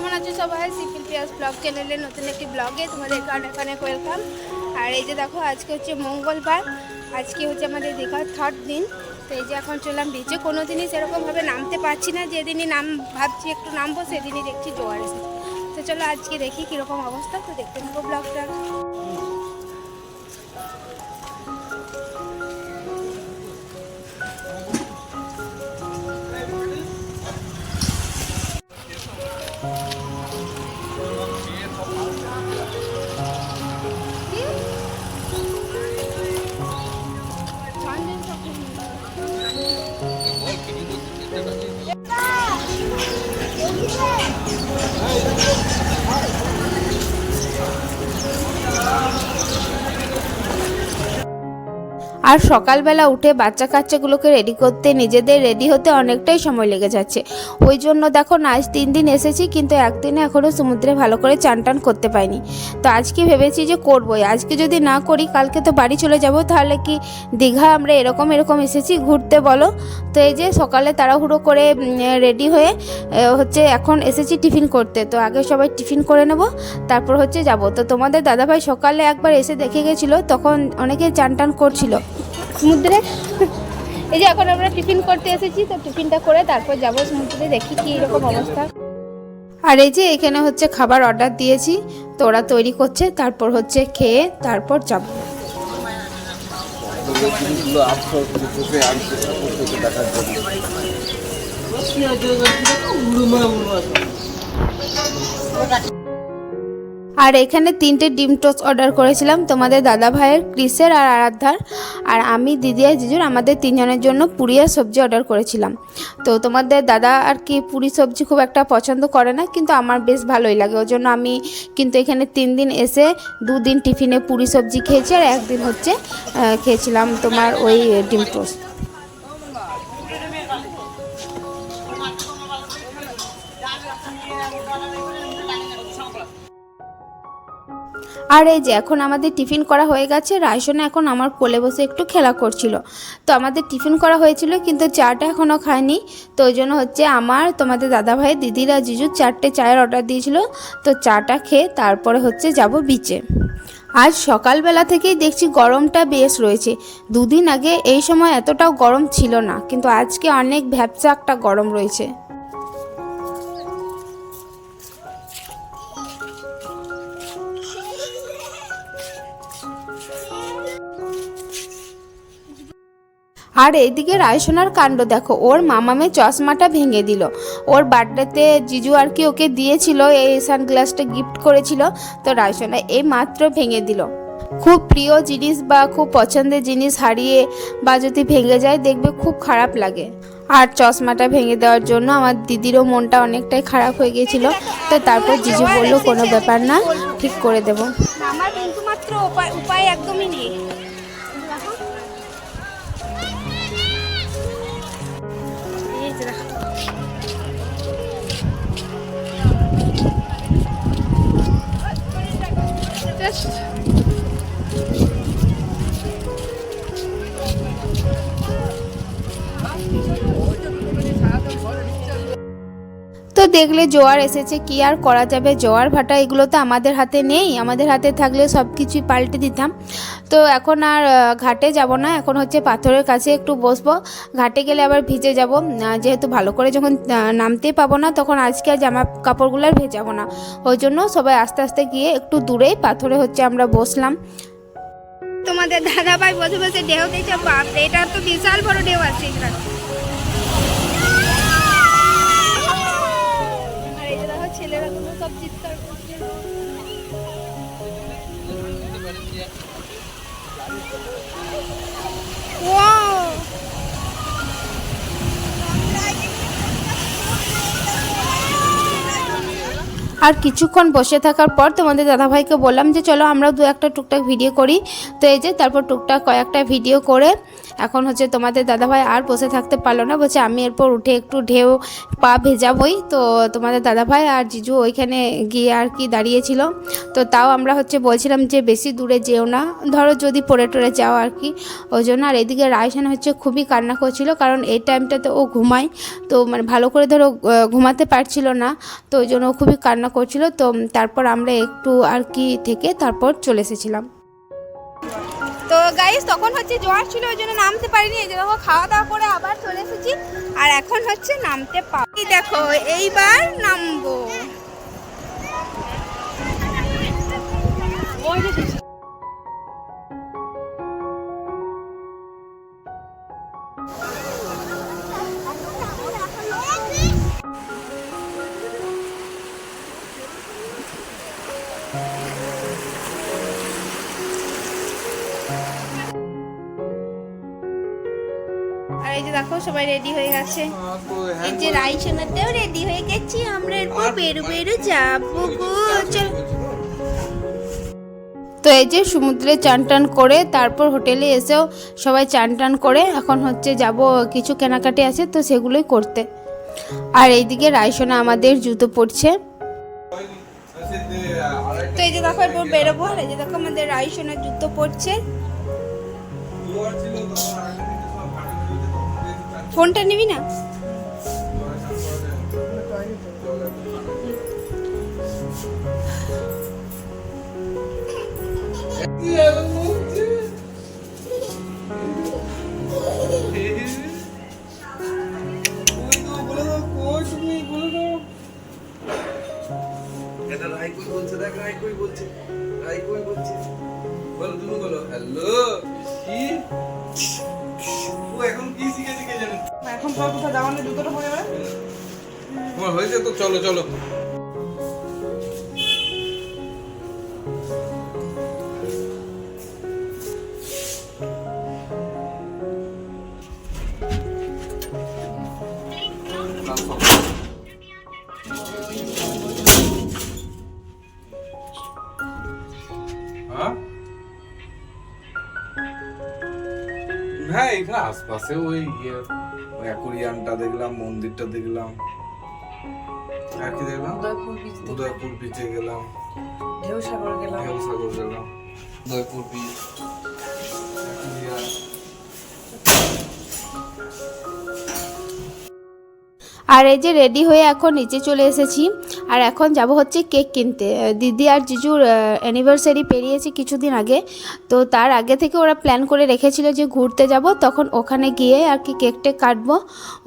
কেমন আছো সবাই? সিপিল পিয়াস ব্লগ চ্যানেলে নতুন একটি ব্লগে তোমাদের অনেক অনেক ওয়েলকাম আর এই যে দেখো, আজকে হচ্ছে মঙ্গলবার। আজকে হচ্ছে আমাদের দীঘার থার্ড দিন। তো এই যে এখন চললাম বিচে কোনো দিনই সেরকমভাবে নামতে পারছি না। যেদিনই নাম, ভাবছি একটু নামবো, সেদিনই দেখছি জোয়ার এসেছে। তো চলো আজকে দেখি কীরকম অবস্থা। তো দেখতে নেব ব্লগটা। আর সকালবেলা উঠে বাচ্চা কাচ্চাগুলোকে রেডি করতে, নিজেদের রেডি হতে অনেকটাই সময় লেগে যাচ্ছে। ওই জন্য দেখো আজ তিন দিন এসেছি, কিন্তু একদিনে এখনও সমুদ্রে ভালো করে চান টান করতে পাইনি তো আজকে ভেবেছি যে করবোই। আজকে যদি না করি, কালকে তো বাড়ি চলে যাব, তাহলে কি দীঘা আমরা এরকম এরকম এসেছি, ঘুরতে বলো? তো এই যে সকালে তাড়াহুড়ো করে রেডি হয়ে হচ্ছে এখন এসেছি টিফিন করতে। তো আগে সবাই টিফিন করে নেব, তারপর হচ্ছে যাব। তো তোমাদের দাদাভাই সকালে একবার এসে দেখে গেছিল, তখন অনেকে চান টান করছিল। সমুদ্রে। এই যে এখন আমরা টিফিন করতে এসেছি, তো টিফিনটা করে তারপর যাব সমুদ্রে, দেখি কি এরকম অবস্থা। আর এই যে এখানে হচ্ছে খাবার অর্ডার দিয়েছি, তো ওরা তৈরি করছে, তারপর হচ্ছে খেয়ে তারপর যাব। আর এখানে তিনটে ডিম টোস্ট অর্ডার করেছিলাম তোমাদের দাদা ভাইয়ের, ক্রিসের আর আরাধ্যার। আর আমি, দিদি আর জিজুর আমাদের তিনজনের জন্য পুরি আর সবজি অর্ডার করেছিলাম। তো তোমাদের দাদা আর কি পুরি সবজি খুব একটা পছন্দ করে না, কিন্তু আমার বেশ ভালোই লাগে। ওই জন্য আমি কিন্তু এখানে তিন দিন এসে দুদিন টিফিনে পুরি সবজি খেয়েছি আর একদিন হচ্ছে খেয়েছিলাম তোমার ওই ডিম টোস্ট। আর এই যে এখন আমাদের টিফিন করা হয়ে গেছে, রায়সনে এখন আমার কোলে বসে একটু খেলা করছিল। তো আমাদের টিফিন করা হয়েছিল, কিন্তু চাটা এখনও খায়নি তো ওই জন্য হচ্ছে আমার, তোমাদের দাদাভাই, দিদিরা, জিজু চারটে চায়ের অর্ডার দিয়েছিল। তো চাটা খেয়ে তারপরে হচ্ছে যাব বিচে আজ সকালবেলা থেকেই দেখছি গরমটা বেশ রয়েছে। দুদিন আগে এই সময় এতটাও গরম ছিল না, কিন্তু আজকে অনেক ভ্যাপসা একটা গরম রয়েছে। আর এইদিকে রায়সোনার কাণ্ড দেখো, ওর মামামে চশমাটা ভেঙে দিল। ওর বার্থডেতে জিজু আর কি ওকে দিয়েছিল, এই সানগ্লাসটা গিফট করেছিল, তো রায়সোনা এই মাত্র ভেঙে দিল। খুব প্রিয় জিনিস বা খুব পছন্দের জিনিস হারিয়ে বা যদি ভেঙে যায়, দেখবে খুব খারাপ লাগে। আর চশমাটা ভেঙে দেওয়ার জন্য আমার দিদিরও মনটা অনেকটাই খারাপ হয়ে গিয়েছিল, তো তারপর জিজু বলল, কোনো ব্যাপার না, ঠিক করে দেবো। উপায় উপায় একদমই নেই। Test. তো দেখলে জোয়ার এসেছে কি আর করা যাবে? জোয়ার ভাটা এগুলো তো আমাদের হাতে নেই। আমাদের হাতে থাকলে সব কিছুই পাল্টে দিতাম। তো এখন আর ঘাটে যাব না। এখন হচ্ছে পাথরের কাছে একটু বসবো। ঘাটে গেলে আবার ভিজে যাব। যেহেতু ভালো করে যখন আহ, নামতেই পাবো না তখন আজকে আর জামা কাপড়গুলো আর ভেজাবো না। ওই জন্য সবাই আস্তে আস্তে গিয়ে একটু দূরেই পাথরে হচ্ছে আমরা বসলাম। তোমাদের দাদা ভাই বসে বসে ঢেউ দিয়েছে বাপরে এটা তো বিশাল বড় ঢেউ আছে चित्तर আর কিছুক্ষণ বসে থাকার পর তোমাদের দাদাভাইকে বললাম যে, চলো আমরা দু একটা টুকটাক ভিডিও করি। তো এই যে তারপর টুকটাক কয়েকটা ভিডিও করে এখন হচ্ছে তোমাদের দাদাভাই আর বসে থাকতে পারল না। বলছে, আমি এরপর উঠে একটু ঢেউ পা ভেজাবই। তো তোমাদের দাদাভাই আর জিজু ওইখানে গিয়ে আর কি দাঁড়িয়েছিল। তো তাও আমরা হচ্ছে বলছিলাম যে, বেশি দূরে যেও না। ধরো যদি পড়ে টরে যাও আর কি। ওই জন্য আর এদিকে রায়সান হচ্ছে খুবই কান্না করছিল, কারণ এই টাইমটাতে ও ঘুমায়। তো মানে ভালো করে ধরো ঘুমাতে পারছিল না। তো ওই জন্য খুবই কান্না করছিল তো তারপর আমরা একটু আর কি থেকে তারপর চলে এসেছিলাম। তো গাইস তখন হচ্ছে জোয়ার ছিল ওই জন্য নামতে পারিনি। এই যে দেখো খাওয়া দাওয়া করে আবার চলে এসেছি। আর এখন হচ্ছে নামতে পারি দেখো এইবার নামবো। দেখো, সবাই রেডি হয়ে গেছে। এই যে রাইসোনাতেও রেডি হয়ে গেছি, আমরা এরপর বেরু বেরু যাব গো, চল। তো এই যে সমুদ্রে চান টান করে তারপর হোটেলে এসেও সবাই চান টান করে, এখন হচ্ছে যাব, কিছু কেনাকাটি আছে তো সেগুলোই করতে। আর এইদিকে রাইসোনা আমাদের জুতো পড়ছে তো এই যে দেখো, এরপর বেরোবো, আর এই যে দেখো আমাদের রাইসোনার জুতো পড়ছে ফোনটা নিবি না? বলছে বলো তুমি বলো। হ্যালো এখন তো কোথাও যাওয়ার নেই জুতোটা পরে যাবে। তোমার হয়েছে তো চলো চলো। হ্যাঁ এখানে আশপাশে ওই ইয়ে অ্যাকুরিয়ামটা দেখলাম মন্দিরটা দেখলাম। আর কি দেখলাম? উদয়পুর বিচে গেলাম ঢেউ সাগর গেলাম। ঢেউ সাগর গেলাম। উদয়পুর বিচ আর এই যে রেডি হয়ে এখন নিচে চলে এসেছি। আর এখন যাব হচ্ছে কেক কিনতে। দিদি আর জিজুর অ্যানিভার্সারি পেরিয়েছে কিছুদিন আগে। তো তার আগে থেকে ওরা প্ল্যান করে রেখেছিল যে ঘুরতে যাব। তখন ওখানে গিয়ে আর কি কেকটা কাটবো।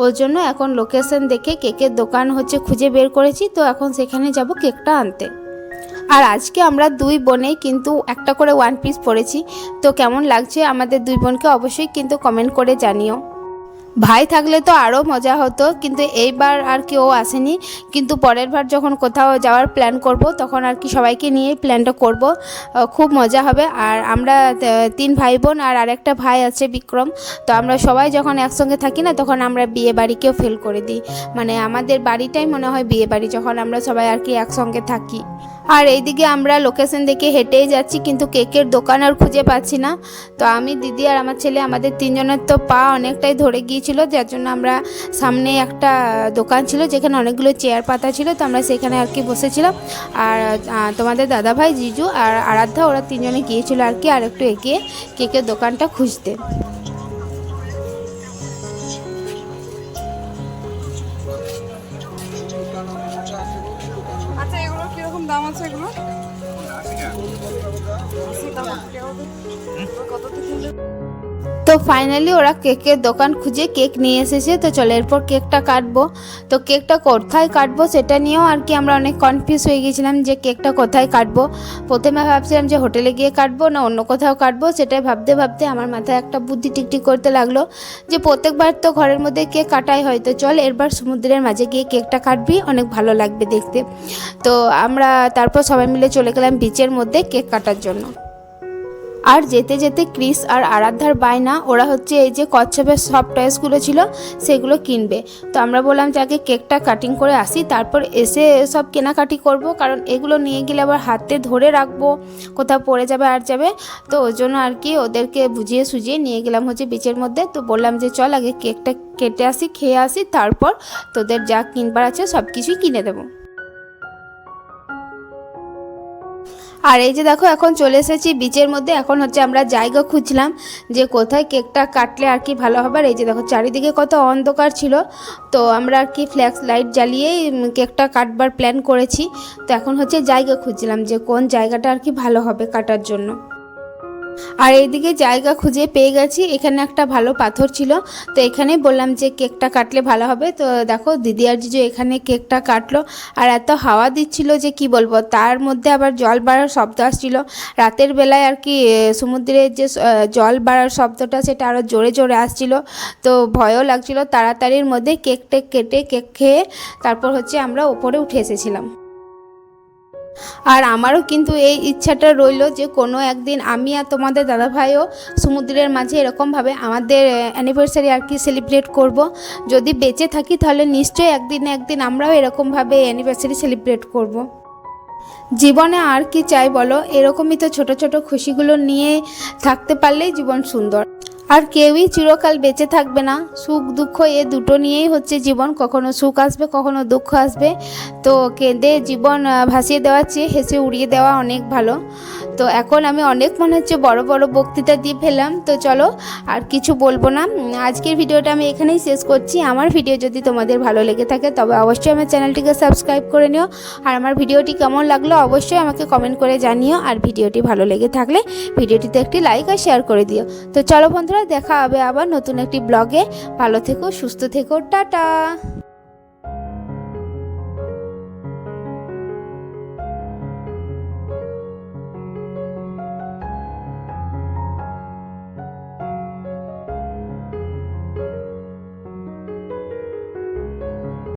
ওর জন্য এখন লোকেশন দেখে কেকের দোকান হচ্ছে খুঁজে বের করেছি। তো এখন সেখানে যাব কেকটা আনতে। আর আজকে আমরা দুই বোনেই কিন্তু একটা করে ওয়ান পিস পরেছি তো কেমন লাগছে আমাদের দুই বোনকে অবশ্যই কিন্তু কমেন্ট করে জানিও। ভাই থাকলে তো আরও মজা হতো, কিন্তু এইবার আর কি ও আসেনি। কিন্তু পরের বার যখন কোথাও যাওয়ার প্ল্যান করব, তখন আর কি সবাইকে নিয়ে প্ল্যানটা করব। খুব মজা হবে। আর আমরা তিন ভাই বোন আর আরেকটা ভাই আছে বিক্রম। তো আমরা সবাই যখন একসঙ্গে থাকি না, তখন আমরা বিয়ে বাড়িকেও ফেল করে দিই। মানে আমাদের বাড়িটাই মনে হয় বিয়ে বাড়ি যখন আমরা সবাই আর কি একসঙ্গে থাকি। আর এইদিকে আমরা লোকেশন দেখে হেঁটেই যাচ্ছি, কিন্তু কেকের দোকান আর খুঁজে পাচ্ছি না। তো আমি, দিদি আর আমার ছেলে, আমাদের তিনজনের তো পা অনেকটাই ধরে গিয়েছিল, যার জন্য আমরা সামনে একটা দোকান ছিল, যেখানে অনেকগুলো চেয়ার পাতা ছিল, তো আমরা সেখানে আর কি বসেছিলাম। আর তোমাদের দাদাভাই, জিজু আর আরাধ্যা, ওরা তিনজনে গিয়েছিল আর কি, আর একটু এগিয়ে কেকের দোকানটা খুঁজতে। এগুলো আশি দাম আছে, কত থেকে তো ফাইনালি ওরা কেকের দোকান খুঁজে কেক নিয়ে এসেছে। তো চলো এরপর কেকটা কাটবো। তো কেকটা কোথায় কাটবো সেটা নিয়েও আর কি আমরা অনেক কনফিউজ হয়ে গেছিলাম যে কেকটা কোথায় কাটবো। প্রথমে ভাবছিলাম যে হোটেলে গিয়ে কাটবো না অন্য কোথাও কাটবো, সেটাই ভাবতে ভাবতে আমার মাথায় একটা বুদ্ধি টিকটিক করতে লাগল যে প্রত্যেকবার তো ঘরের মধ্যে কেক কাটাই হয়। তো চল এরবার সমুদ্রের মাঝে গিয়ে কেকটা কাটবি, অনেক ভালো লাগবে দেখতে। তো আমরা তারপর সবাই মিলে চলে গেলাম বিচের মধ্যে কেক কাটার জন্য। আর যেতে যেতে ক্রিস আর আরাধ্যার বায়না, ওরা হচ্ছে এই যে কচ্ছপের সব টয়েসগুলো ছিল, সেগুলো কিনবে। তো আমরা বললাম যে আগে কেকটা কাটিং করে আসি, তারপর এসে সব কেনাকাটি করব, কারণ এগুলো নিয়ে গেলে আবার হাতে ধরে রাখব, কোথাও পড়ে যাবে আর যাবে। তো ওই জন্য আর কি ওদেরকে বুঝিয়ে সুঝিয়ে নিয়ে গেলাম হচ্ছে বিচের মধ্যে। তো বললাম যে চল আগে কেকটা কেটে আসি, খেয়ে আসি, তারপর তোদের যা কিনবার আছে সব কিছুই কিনে দেবো। আর এই যে দেখো, এখন চলে এসেছি বিচের মধ্যে। এখন হচ্ছে আমরা জায়গা খুঁজলাম যে কোথায় কেকটা কাটলে আর কি ভালো হবে। আর এই যে দেখো, চারিদিকে কত অন্ধকার ছিল। তো আমরা আর কি ফ্ল্যাক্স লাইট জ্বালিয়েই কেকটা কাটবার প্ল্যান করেছি। তো এখন হচ্ছে জায়গা খুঁজলাম যে কোন জায়গাটা আর কি ভালো হবে কাটার জন্য। আর এইদিকে জায়গা খুঁজে পেয়ে গেছি। এখানে একটা ভালো পাথর ছিল। তো এখানেই বললাম যে কেকটা কাটলে ভালো হবে। তো দেখো, দিদি আর জিজু এখানে কেকটা কাটলো। আর এত হাওয়া দিচ্ছিল যে কি বলব, তার মধ্যে আবার জল বাড়ার শব্দ আসছিল। রাতের বেলায় আর কি সমুদ্রের যে জল বাড়ার শব্দটা সেটা আরও জোরে জোরে আসছিল। তো ভয়ও লাগছিল। তাড়াতাড়ির মধ্যে কেক টেক কেটে, কেক খেয়ে তারপর হচ্ছে আমরা ওপরে উঠে এসেছিলাম। আর আমারও কিন্তু এই ইচ্ছাটা রইল যে কোনো একদিন আমি আর তোমাদের দাদাভাইও সমুদ্রের মাঝে এরকমভাবে আমাদের অ্যানিভার্সারি আর কি সেলিব্রেট করব। যদি বেঁচে থাকি তাহলে নিশ্চয়ই একদিন একদিন আমরাও এরকমভাবে অ্যানিভার্সারি সেলিব্রেট করব। জীবনে আর কি চাই বলো? এরকমই তো ছোট ছোট খুশিগুলো নিয়ে থাকতে পারলেই জীবন সুন্দর। আর কেউই চিরকাল বেঁচে থাকবে না। সুখ, দুঃখ এ দুটো নিয়েই হচ্ছে জীবন। কখনো সুখ আসবে, কখনো দুঃখ আসবে। তো কেঁদে জীবন ভাসিয়ে দেওয়ার চেয়ে হেসে উড়িয়ে দেওয়া অনেক ভালো। তো এখন আমি অনেক মনে হচ্ছে বড় বড় বক্তৃতা দিয়ে ফেললাম। তো চলো, আর কিছু বলব না। আজকের ভিডিওটা আমি এখানেই শেষ করছি। আমার ভিডিও যদি তোমাদের ভালো লেগে থাকে, তবে অবশ্যই আমার চ্যানেলটিকে সাবস্ক্রাইব করে নিও। আর আমার ভিডিওটি কেমন লাগল, অবশ্যই আমাকে কমেন্ট করে জানিও। আর ভিডিওটি ভালো লেগে থাকলে ভিডিওটিতে একটি লাইক আর শেয়ার করে দিও। তো চলো বন্ধুরা, দেখা হবে আবার নতুন একটি ব্লগে ভালো থেকো, সুস্থ থেকো, টাটা!